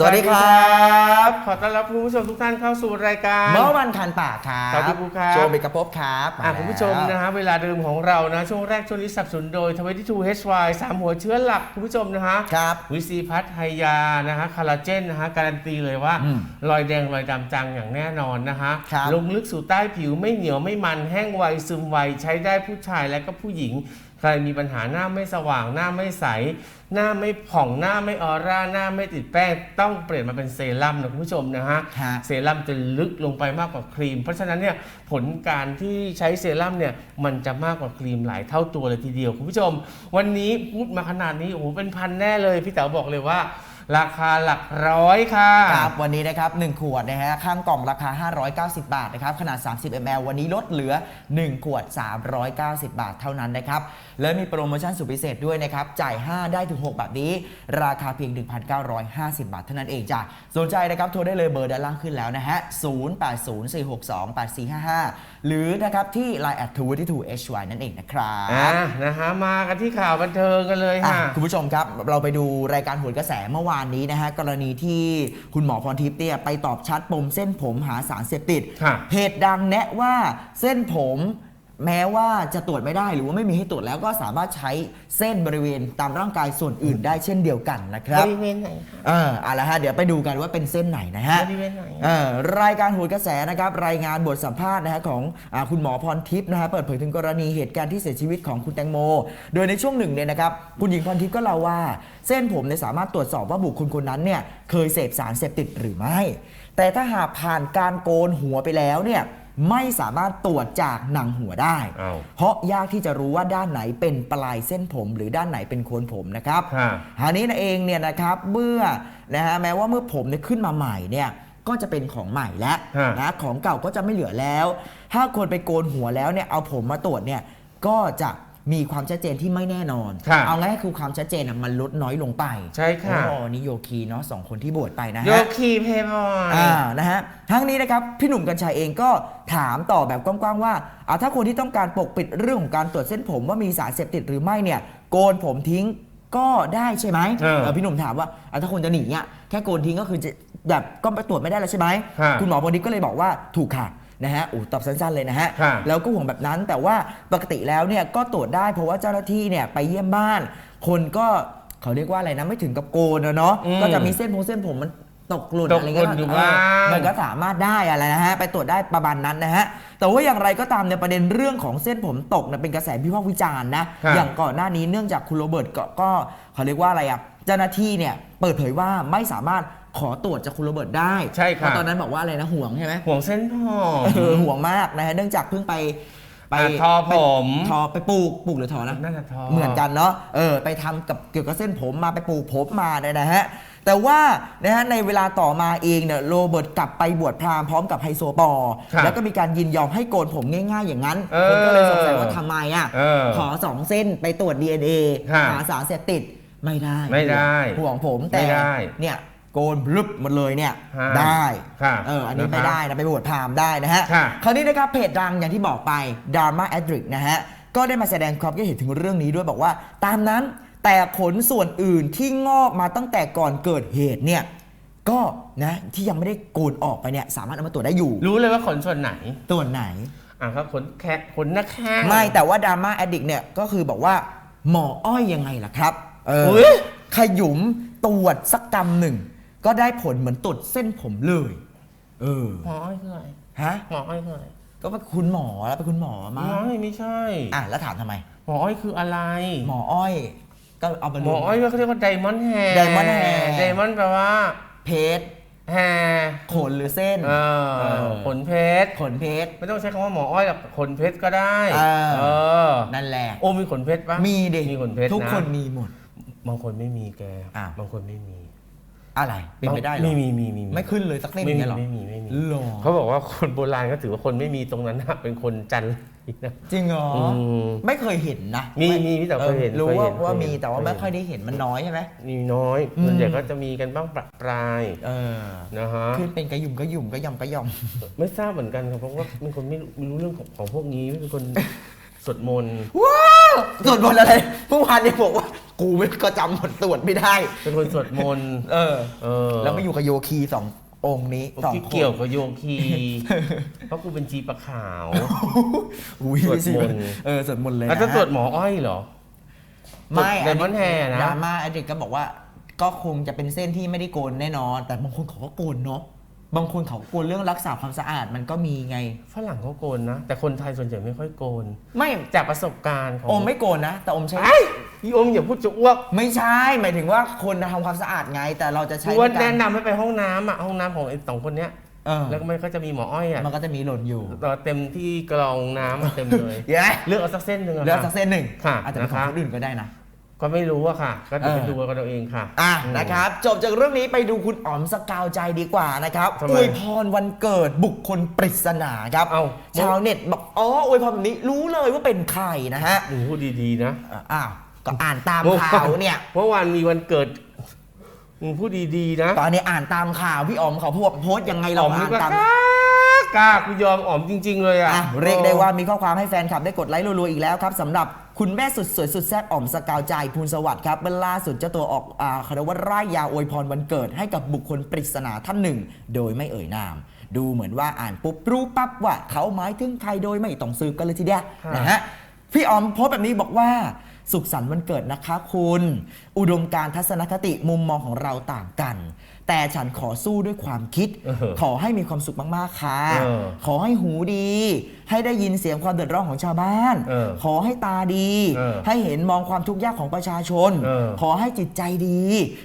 สวัสดีครับ ขอต้อนรับคุณผู้ชมทุกท่านเข้าสู่รายการเมื่อวันคันปากครับครับพี่ปูครับโจเบกกระพบครับอะาคุณผู้ชมแล้วนะฮะเวลาเดิมของเรานะ ช่วงแรกช่วงนี้สนับสนุนโดย22 HY 3หัวเชื้อหลักคุณผู้ชมนะฮะครับวิซีพัทไฮยานะฮะคาราเจนนะฮะการันตีเลยว่าอืมรอยแดงรอยดำจังอย่างแน่นอนนะฮะครับลงลึกสู่ใต้ผิวไม่เหนียวไม่มันแห้งไวซึมไวใช้ได้ผู้ชายและก็ผู้หญิง ใครมีปัญหาหน้าไม่สว่างหน้าไม่ใส หน้าไม่ผ่องหน้าไม่ออร่าหน้าไม่ติดแป้ง ต้องเปลี่ยนมาเป็นเซรั่มนะคุณผู้ชมนะฮะฮะ เซรั่มจะลึกลงไปมากกว่าครีม เพราะฉะนั้นเนี่ยผลการที่ใช้เซรั่มเนี่ยมันจะมากกว่าครีมหลายเท่าตัวเลยทีเดียวคุณผู้ชม วันนี้พูดมาขนาดนี้โอ้โหเป็นพันแน่เลยพี่เต๋อบอกเลยว่า ราคาหลักร้อยค่ะ ครับวันนี้นะครับ1ขวดนะฮะข้างกล่องราคา 590 บาทนะครับขนาด 30 ml วันนี้ลดเหลือ 1 ขวด 390 บาทเท่านั้นนะครับและมีโปรโมชั่นสุดพิเศษด้วยนะครับจ่าย 5 ได้ถึง 6 แบบนี้ ราคาเพียง 1,950 บาทเท่านั้นเองจ้ะสนใจนะครับโทรได้เลยเบอร์ด้านล่างขึ้นแล้วนะฮะ 0804628455 หรือนะครับที่ Line at 2 HY นั่นเองนะครับอ่านะฮะมากันที่ข่าวบันเทิงกันเลยอะค่ะคุณผู้ชมครับเราไปดูรายการโหนกระแสเมื่อวานนี้นะฮะกรณีที่คุณหมอพรทิพย์เนี่ยไปตอบชัดปมเส้นผมหาสารเสพติดค่ะเพจดังแนะว่าเส้นผม แม้ว่าจะตรวจไม่ได้หรือว่าไม่มีให้ตรวจแล้วก็สามารถใช้เส้นบริเวณตามร่างกายส่วนอื่นได้เช่นเดียวกันนะครับบริเวณไหนคะ เออเอาละฮะเดี๋ยวไปดูกันว่าเป็นเส้นไหนนะฮะบริเวณไหน เอ่อรายการโหนกระแสนะครับรายงานบทสัมภาษณ์นะฮะของอาคุณหมอพรทิพย์นะฮะเปิดเผยถึงกรณีเหตุการณ์ที่เสียชีวิตของคุณแตงโม โดยในช่วงหนึ่งเนี่ยนะครับคุณหญิงพรทิพย์ก็เล่าว่า เส้นผมเนี่ยสามารถตรวจสอบว่าบุคคลคนนั้นเนี่ยเคยเสพสารเสพติดหรือไม่ แต่ถ้าหากผ่านการโกนหัวไปแล้วเนี่ย ไม่สามารถตรวจจากหนังหัวได้ อ้าวเพราะยากที่จะรู้ว่าด้านไหนเป็นปลายเส้นผม หรือด้านไหนเป็นโคนผมนะครับค่ะอันนี้นะเองเนี่ยนะครับเมื่อนะฮะแม้ว่าเมื่อผมเนี่ยขึ้นมาใหม่เนี่ยก็จะเป็นของใหม่แล้วฮะ นะของเก่าก็จะไม่เหลือแล้ว ถ้าคนไปโกนหัวแล้วเนี่ยเอาผมมาตรวจเนี่ยก็จะ มีความชัดเจนที่ไม่แน่นอนค่ะเอาง่ายๆคือความชัดเจนน่ะมันลดน้อยลงไปใช่ค่ะ โอ้นี่โยคีเนาะสองคนที่บวชไปนะโยฮะ คีเพย์บอย อ่านะฮะทั้งนี้นะครับ พี่หนุ่มกัญชัยเองก็ถามต่อแบบกว้างๆว่าอ่าถ้าคนที่ต้องการปกปิดเรื่องของการตรวจเส้นผมว่ามีสารเสพติดหรือไม่เนี่ยโกนผมทิ้งก็ได้ใช่ไหมเออเออพี่หนุ่มถามว่าอ่าถ้าคนจะหนีอะแค่โกนทิ้งก็คือจะแบบก็ไปตรวจไม่ได้แล้วใช่ไหมค่ะคุณหมอพอดีก็เลยบอกว่าถูกค่ะ นะฮะอู้ตอบสั้นๆเลยนะฮะค่ะ แล้วก็ห่วงแบบนั้นแต่ว่าปกติแล้วเนี่ยก็ตรวจได้เพราะว่าเจ้าหน้าที่เนี่ยไปเยี่ยมบ้าน คนก็เขาเรียกว่าอะไรนะไม่ถึงกับโกนอะเนาะอืมก็จะมีเส้นผมเส้นผมมันตกหล่นตกอะไรหล่เงี้นยอยู่เออบ้างมันก็สามารถได้อะไรนะฮะ ไปตรวจได้ประมาณนั้นนะฮะ แต่ว่าอย่างไรก็ตามในยประเด็นเรื่องของเส้นผมตกเนี่ยเป็นกระแสวิพากษ์วิจารณ์นะ ครับอย่างก่อนหน้านี้เนื่องจากคุณโรเบิร์ตก็ก็เขาเรียกว่าอะไรอะเจ้าหน้าที่เนี่ยเปิดเผยว่าไม่สามารถ ขอตรวจจากคุณโรเบิร์ตได้ใช่ครับ เพราะตอนนั้นบอกว่าอะไรนะห่วงใช่ไหมห่วงเส้นผมเออห่วงมากนะฮะเนื่องจากเพิ่งไปไปอะทอผมทอไปปลูกปลูกหรือทอนะ น่าจะทอ เหมือนกันเนาะ เออ ไปทำกับเกี่ยวกับเส้นผมมาไปปลูกผมมาเนี่ยนะฮะ แต่ว่านะฮะในเวลาต่อมาเองเนี่ยโรเบิร์ตกลับไปบวชพราหมณ์พร้อมกับไฮโซปอร์ครับแล้วก็มีการยินยอมให้โกนผมง่าย ๆ อย่างนั้นเออคนก็เลยสงสัยว่าทำไมอะ เออขอสองเส้นไปตรวจ DNA ค่ะหาสารเสพติดไม่ได้ไม่ได้ห่วงผมแต่ไม่ได้เนี่ยโกนบลึบหมดเลยเนี่ยฮะได้ค่ะเอออันนี้นะครับไม่ได้นะไปบวชพราหมณ์ได้นะฮะ ค่ะ คราวนี้นะครับเพจดังอย่างที่บอกไป Dharma Addict นะฮะ ก็ได้มาแสดงความคิดเห็นถึงเรื่องนี้ด้วยบอกว่า ตามนั้นแต่ขนส่วนอื่นที่งอกมาตั้งแต่ก่อนเกิดเหตุเนี่ยก็นะที่ยังไม่ได้โกนออกไปเนี่ยสามารถเอามาตรวจได้อยู่รู้เลยว่าขนส่วนไหน ตัวไหน อะครับขนแค่ขนหน้าแข้งไม่แต่ว่า Dharma Addict เนี่ยก็คือบอกว่าหมออ้อยยังไงล่ะครับ เอออุ๊ยขยุมตรวจสักกรรมหนึ่ง ก็ได้ผลเหมือนตรวจเส้นผมเลย เออ หมออ้อยคืออะไรฮะ หมออ้อยคืออะไรก็เป็นคุณหมอแล้วเป็นคุณหมอหมมาออ้อยไม่ใช่ อะแล้วถามทำไม หมออ้อยคืออะไร หมออ้อย ก็เอาไปหมออ้อยก็เขาเรียกว่าไดมอนด์แฮร์ Diamond hair ไดมอนด์แปลว่าเพชรแฮร์ขนหรือเส้น เอเออ อขนเพชรขนเพชร ไม่ต้องใช้คำว่าหมออ้อยหรอกขนเพชรก็ได้เออ เออนั่นแหละ โอ้มีขนเพชรปะมีดิมีขนเพชรทุกนะคนมีหมด บางคนไม่มีแก อ้าว บางคนไม่มี อะไรเป็นไปได้เหรอไม่มีมีมีไม่ขึ้นเลยสักเส้นอไม่ย่างมีเงี้ยเหรอไม่มีไม่มีหรอเขาบอกว่าคนโบราณก็ถือว่าคนไม่มีตรงนั้นนะเป็นคนจันทร์นะ จริงเหรออมไม่เคยเห็นนะมีไมีพี่เต๋อเคยเห็นรู้ว่าเคยเห็นว่าเคยเห็นมีแต่ว่าเคยเห็นไม่ค่อยได้เห็นมันน้อยใช่ไหม มีน้อยอืม ส่วนใหญ่ก็จะมีกันบ้างประปรายเออนะฮะขึ้นเป็นกระหยุ่มกระหยุ่มกระหย่อมกระหย่อม ไม่ทราบเหมือนกันครับเพราะว่าเป็นคนไม่รู้ไม่รู้เรื่องของของพวกนี้ไม่เป็นคนสวดมนต์ว้าว สวดมนต์อะไรเมื่อวานเนี่ยบอกว่า กูไม่ก็จำผลตรวจไม่ได้ เป็นคนสวดมนต์เออ เออแล้วมาอยู่กับโยคีสององค์นี้สองที่คนเกี่ยวกับโยคี เพราะกูเป็นจีปะขาว อุ้ยสวดมนต์ เออสวดมนต์เลยแล้วนะจะตรวจหมออ้อยเหรอ ไม่ไดมอนด์แฮร์นะ ดราม่าไอเด็กก็บอกว่า ก็คงจะเป็นเส้นที่ไม่ได้โกนแน่นอน แต่บางคนเขาก็โกนเนาะ บางคนเขาโกนเรื่องรักษาความสะอาดมันก็มีไง ฝรั่งเขาโกนนะ แต่คนไทยส่วนใหญ่ไม่ค่อยโกน ไม่จากประสบการณ์ของอมไม่โกนนะ แต่อมใช้ ไอ้พี่อมอย่าพูดจะอ้วกไม่ใช่หมายถึงว่าคนทำความสะอาดไง แต่เราจะใช้กูว่าใการแนะนำให้ไปห้องน้ำอะห้องน้ำของไอ้สองคนเนี้ยเออแล้วมันก็จะมีหมออ้อยอะมันก็จะมีหล่นอยู่ต่อเต็มที่กรองน้ำอะเต็มเลย เย้เลือกเอาสักเส้นหนึ่งอะเหลือค่ะสักเส้นหนึ่งค่ะอาจจะเป็นของนะคะคนอื่นก็ได้นะ ก็ไม่รู้อะค่ะ ก็เดี๋ยวไปเออดูกันเอาเองค่ะ อะอืมนะครับ จบจากเรื่องนี้ไปดูคุณอ๋อมสกาวใจดีกว่านะครับทำไมอวยพรวันเกิดบุคคลปริศนาครับเอ้า ชาวเน็ตบอกอ๋ออวยพรแบบนี้รู้เลยว่าเป็นใครนะฮะมึงพูดดีๆนะอะอ้าวก็อ่านตามเมื่อข่าวเนี่ย เมื่อวานมีวันเกิดมึงพูดดีๆนะตอนนี้อ่านตามข่าวพี่อ๋อมเขาพูดโพสต์ยังไงเราอ๋อมอ่านี่นก็ตาม กล้ากล้ากูยอมอ๋อมจริง ๆ เลยอะ อะเรียกได้ว่ามีข้อความให้แฟนคลับได้กดไลค์รัวๆอีกแล้วครับสำหรับ คุณแม่สุดสวยสุดแซ่บอ๋อมสกาวใจภูลสวัสดิ์ครับเมื่อล่าสุดเจ้าตัวออกอ่าคารวะร่ายยาวอวยพรวันเกิดให้กับบุคคลปริศนาท่านหนึ่ง โดยไม่เอ่ยนาม ดูเหมือนว่าอ่านปุ๊บรู้ปั๊บว่าเขาหมายถึงใครโดยไม่ต้องสืบกันเลยทีเดียวนะฮะพี่อ๋อมโพสต์แบบนี้บอกว่าสุขสันต์วันเกิดนะคะคุณ อุดมการณ์ทัศนคติมุมมองของเราต่างกัน แต่ฉันขอสู้ด้วยความคิด เออขอให้มีความสุขมากๆค่ะ เออขอให้หูดี ให้ได้ยินเสียงความเดือดร้อนของชาวบ้าน เออขอให้ตาดี เออให้เห็นมองความทุกข์ยากของประชาชน เออ ขอให้จิตใจดี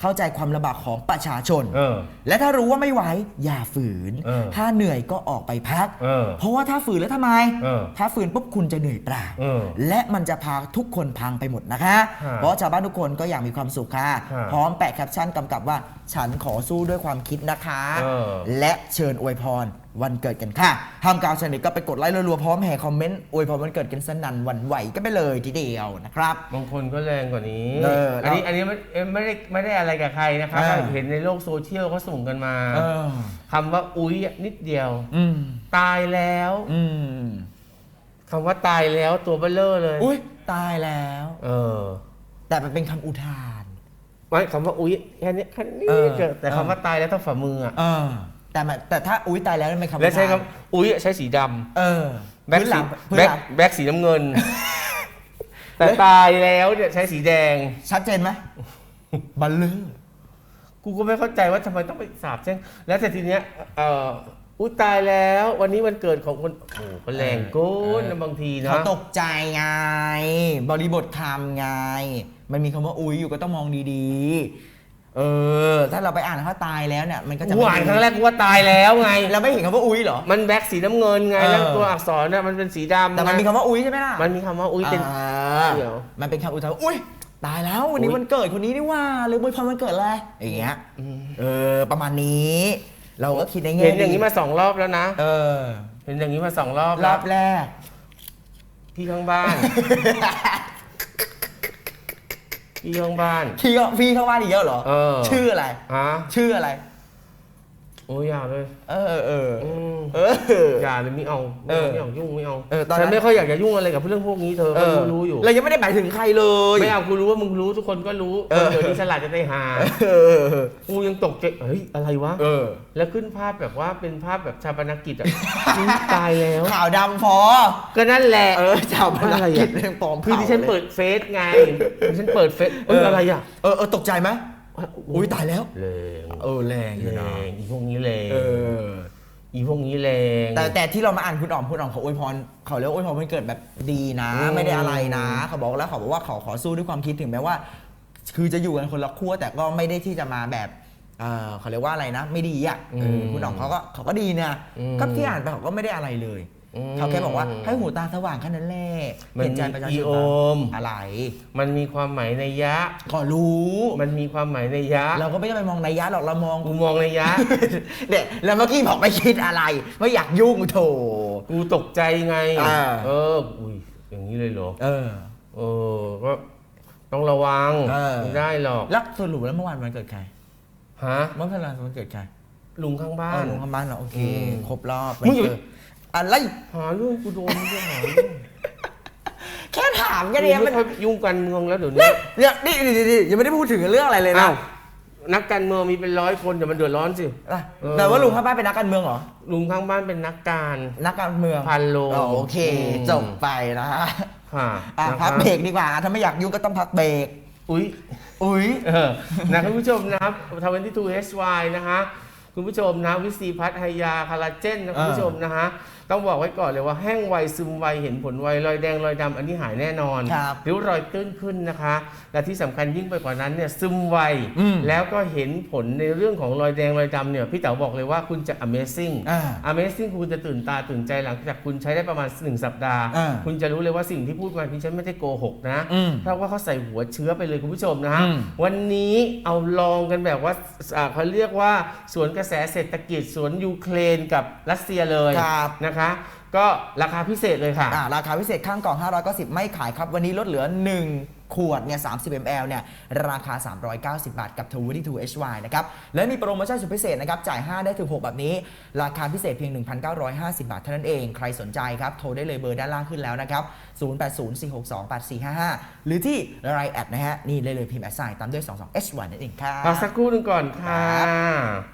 เข้าใจความลำบากของประชาชน เออ และถ้ารู้ว่าไม่ไหว อย่าฝืน เออถ้าเหนื่อยก็ออกไปพัก เออเพราะว่าถ้าฝืนแล้วทำไม เออถ้าฝืนปุ๊บคุณจะเหนื่อยเปล่า เออและมันจะพาทุกคนพังไปหมดนะคะ ฮะเพราะชาวบ้านทุกคนก็อยากมีความสุขค่ะ ฮะ พร้อมแปะแคปชั่นกำกับว่า ฉันขอสู้ด้วยความคิดนะคะ เออ และเชิญอวยพรวันเกิดกันค่ะทำกาวชนิดก็ไปกดไลค์รัวๆพร้อมแห่คอมเมนต์อวยพรวันเกิดกันสนั่นหวันไหวกันไปเลยทีเดียวนะครับ บางคนก็แรงกว่านี้ เอออันนี้อันนี้ไม่เอ้ยไม่ได้ไม่ได้อะไรกับใครนะครับ เออ เห็นในโลกโซเชียลเขาส่งกันมาเออคำว่าอุ้ยอะนิดเดียว อืมตายแล้วอืมคำว่าตายแล้วตัวเบลเลอร์เลย อุ้ยตายแล้ว เออ แต่มันเป็นคำอุทาน ไม่คำว่าอุ้ยแค่นี้แค่นี้เออ เกิดแต่คำว่าตายแล้วต้องฝ่ามืออะเออแต่มันแต่ถ้าอุ้ยตายแล้วนั่นเป็นคำแล้วใช้อุทานคำอุ้ยใช้สีดำเออแบ็คพื้นหสีลังพื้นแบ็คหลัง แบ็คสีน้ำเงิน แต่ตายแล้วเนี่ยใช้สีแดง ชัดเจนไหมบัลลือ กูก็ไม่เข้าใจว่าทำไมต้องไปสาบแช่งแล้วแต่ทีเนี้ยเอ่อ อุ้ยตายแล้ว วันนี้วันเกิดของคนโอ้โหก็แรงโก้นนะบางทีนะ เขาตกใจไง บริบทคำไง มันมีคำว่าอุ้ยอยู่ก็ต้องมองดีๆ เออ ถ้าเราไปอ่านเขาตายแล้วเนี่ยมันก็จะกูอ่านครั้งแรกกูว่าตายแล้วไง เราไม่เห็นคำว่าอุ้ยเหรอ มันแบ็คสีน้ำเงินไงเออแล้วตัวอักษรน่ะมันเป็นสีดำแต่มันมีไงคำว่าอุ้ยใช่ไหมล่ะมันมีคำว่าอุ้ยเป็น อ่าเดี๋ยว มันเป็นคำอุทานว่าอุ้ยตายแล้ววันนี้อุ๊ยวันเกิดคนนี้นี่ว่าหรือวันพรวันเกิดอะไรอย่างเงี้ย เออประมาณนี้ เราก็คิดในแง่เห็นอย่างนี้ดีมาสองรอบแล้วนะ เออ เห็นอย่างนี้มาสองรอบรแล้อวบแรก พี่ข้างบ้าน พี่ข้างบ้าน พี่ก็พี่เข้าบ้านอีกแล้วเหรอ เออ ชื่ออะไร ฮะ ชื่ออะไร โอ้ยอย่าเลย เออเอออืมเออ อย่าเลยไม่เอาเออไม่เอายุ่งไม่เอาเออตอนนั้น ฉันไม่ค่อยอยากจะยุ่งอะไรกับเรื่องพวกนี้เธอเอก็อรู้รู้อยู่ เรายังไม่ได้หมายถึงใครเลย ไม่เอากูรู้ว่ามึงรู้ทุกคนก็รู้เออ คนเดี๋ยวนี้ฉลาดจะได้หาเออ กูยังตกใจเฮ้ยอะไรวะ เออ แล้วขึ้นภาพแบบว่าเป็นภาพแบบชาปนกิจอะ อุ๊ยตายแล้ว ข่าวดำพอ ก็นั่นแหละเออชาวพนักอะไรกิอะจเรื่องปลอมคือที่ฉันเปิดเฟซไงที่ฉันเปิดเฟซเอ้ยอะไรอะ เออเออตกใจไหม อุ้ยตายแล้วแรงเออแรงอยู่แรนะงอีพวกนี้แรงเออ อีพวกนี้แรงแต่แต่ที่เรามาอ่านคุณอ๋อมคุณอ๋อมเขาอวยพรเขาเรียกว่าอวยพรมันเกิดแบบดีนะอืมไม่ได้อะไรนะ เขาบอกแล้วเขาบอกว่าเขาขอสู้ด้วยความคิดถึงแม้ว่า คือจะอยู่กันคนละขั้วแต่ก็ไม่ได้ที่จะมาแบบเออเขาเรียกว่าอะไรนะ ไม่ดีอะเออคุณอ๋อมเขาก็เขาก็ดีนะก็ที่อ่านไปเขาก็ไม่ได้อะไรเลย เขาแค่บอกว่าให้หูตาสว่างแค่นั้นแหละมันเห็นใจมีประชาอีชนโอมอะไร มันมีความหมายในยะ ก็รู้ มันมีความหมายในยะเราก็ไม่ได้ไปมองในยยะหรอกเรามอง กูมองในยะ เนี่ยแล้วเมื่อกี้บอกไม่คิดอะไร ไม่อยากยุ่งโถ กูตกใจไง อ่า เอออุ้ยอย่างนี้เลยเหรอ เออ เออก็ต้องระวังเออ ไม่ได้หรอกแล้วสรุปแล้วเมื่อวานวันเกิดใครฮะเมื่อวานวันเกิดใครลุงข้างบ้าเออนลุงคำบ้านเหรอโอเค อืมครบรอบมึงอยู่วันเกิด อะไรหาเรื่องกูโดนไม่ใช่หาเรื่องแค่ถถามแค่นี้ไม่มันค่อยยุ่งการเมืองแล้วเดี๋ยวนี้เนี่ยนี่นี่นี่นี่ยังไม่ได้พูดถึงเรื่องอะไรเลยนะอ้าวนักการเมืองมีเป็นร้อยคนอย่ามันเดือดร้อนสิ อะเออ แต่ว่าลุงข้างบ้านเป็นนักการเมืองเหรอ ลุงข้างบ้านเป็นนักการ นักการเมืองพันโลอ๋อโอเค อืม จบไปนะฮะค่ะอะนะพักคะเบรกดีกว่า ถ้าไม่อยากยุ่งก็ต้องพักเบรก อุ้ยอุ้ย เออนะคุณผู้ชมนะครับทเวนตี้ทูเอชวนะคะคุณผู้ชมนะวิซีพัทไฮยาคาราเจนนะคุณผู้ชมนะฮะต้องบอกไว้ก่อนเลยว่าแห้งไวซึมไวเห็นผลไวรอยแดงรอยดำอันนี้หายแน่นอนครับริ้วรอยตื้นขึ้นนะคะ และที่สำคัญยิ่งไปกว่านั้นเนี่ยซึมไวอืมแล้วก็เห็นผลในเรื่องของรอยแดงรอยดำเนี่ยพี่เต๋อบอกเลยว่าคุณจะ amazing อ่า Amazing คุณจะตื่นตาตื่นใจหลังจากคุณใช้ได้ประมาณ 1 สัปดาห์ อ่าคุณจะรู้เลยว่าสิ่งที่พูดมาที่ฉันไม่ได้โกหกนะ อืมเพราะว่าเขาใส่หัวเชื้อไปเลยคุณผู้ชมนะฮะอืมวันนี้เอาลองกันแบบว่าอ่าเขาเรียกว่าสวนกระแสเศรษฐกิจสวนยูเครนกับรัสเซียเลยครับ นะคะ ก็ราคาพิเศษเลยค่ะ อ่าราคาพิเศษข้างกล่อง 590 ไม่ขายครับ วันนี้ลดเหลือ 1 ขวดเนี่ย 30 ml เนี่ย ราคา 390 บาทกับ t w 2 HY นะครับ และมีโปรโมชั่นสุดพิเศษนะครับ จ่าย 5 ได้ถึง 6 แบบนี้ ราคาพิเศษเพียง 1,950 บาทเท่านั้นเอง ใครสนใจครับ โทรได้เลยเบอร์ด้านล่างขึ้นแล้วนะครับ 0804628455 หรือที่ Line แอดนะฮะ นี่เลยเลยพิมพ์แอดไซน์ตามด้วย22 HY นั่นเองครับพักสักครู่หนึงก่อนค่ะ